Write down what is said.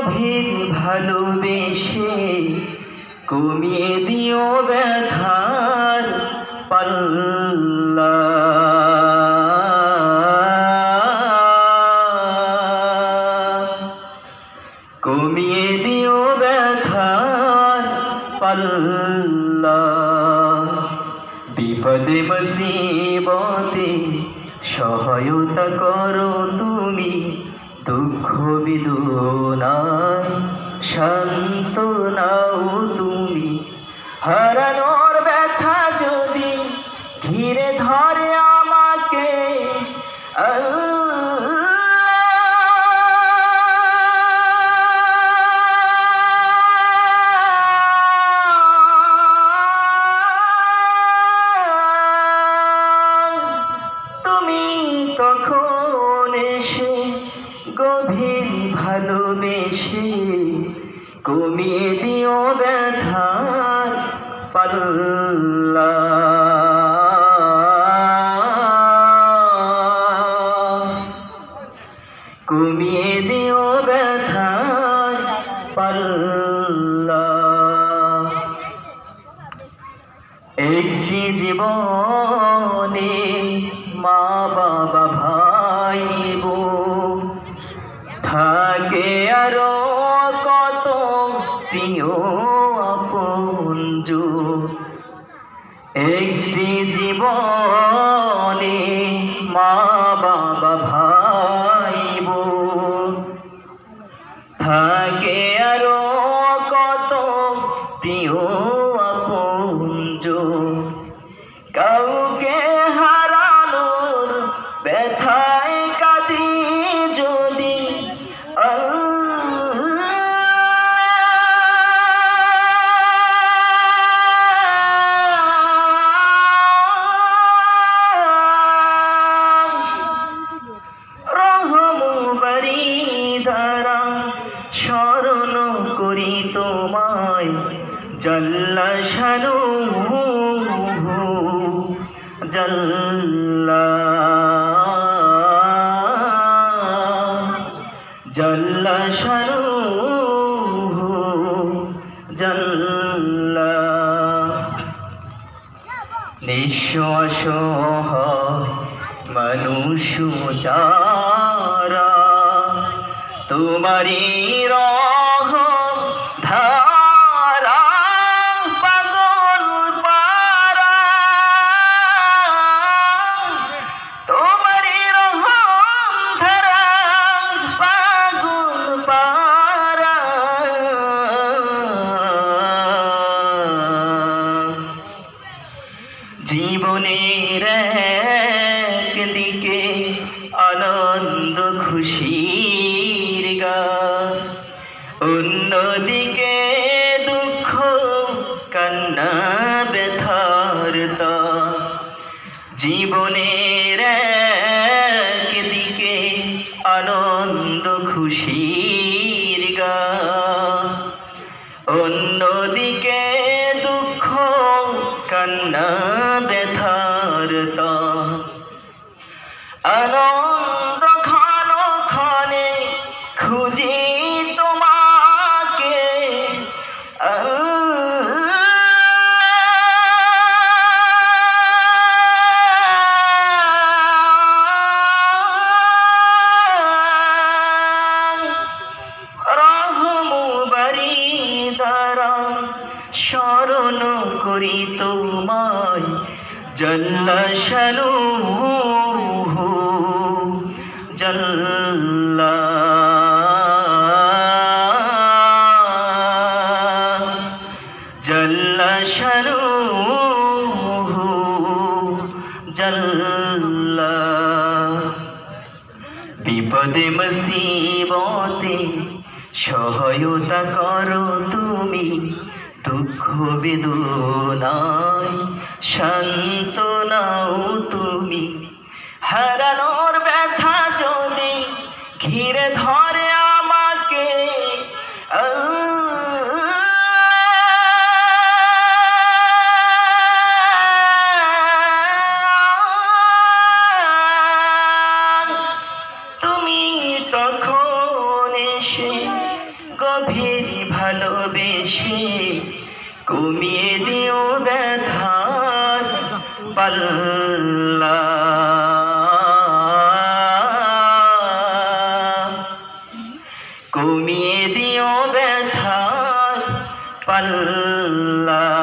গভীর ভালোবেসে কমিয়ে দিও ব্যথার পাল্লা। কমিয়ে দিও ব্যথার পাল্লা। বিপদে মুসিবতে সহায়তা করো তুমি। দুঃখ বিদু নাই শান্ত নাও কমিয়ে দিও ব্যথার পাল্লা। কমিয়ে দিও ব্যথার পাল্লা। একটি জীবনে মা একটি জীবনে মা বাবা ভাই থাকে আরও কত প্রিয় আপনজ কাউকে হারানোর ব্যথায় তোমায় জল্লা শানু জল্লা জল্লা জল্লা নিঃশ্বাস মানুষ যারা তোমারি রহ খুশির গান অন্যদিকে দুঃখ কান্না ব্যথার জীবনের দিকে আনন্দ খুশির স্মরণ করি তোমায় জল্লা শানু জল্লা জল্লা জল্লা। বিপদে মুসিবতে সহায়তা কর তুমি, দুঃখ বেদনায় শান্ত নাও তুমি। হারানোর ব্যথা যদি ঘিরে ধরে আমাকে, আল্লাহ পাল্লা কমিয়ে দিও ব্যথা পাল্লা।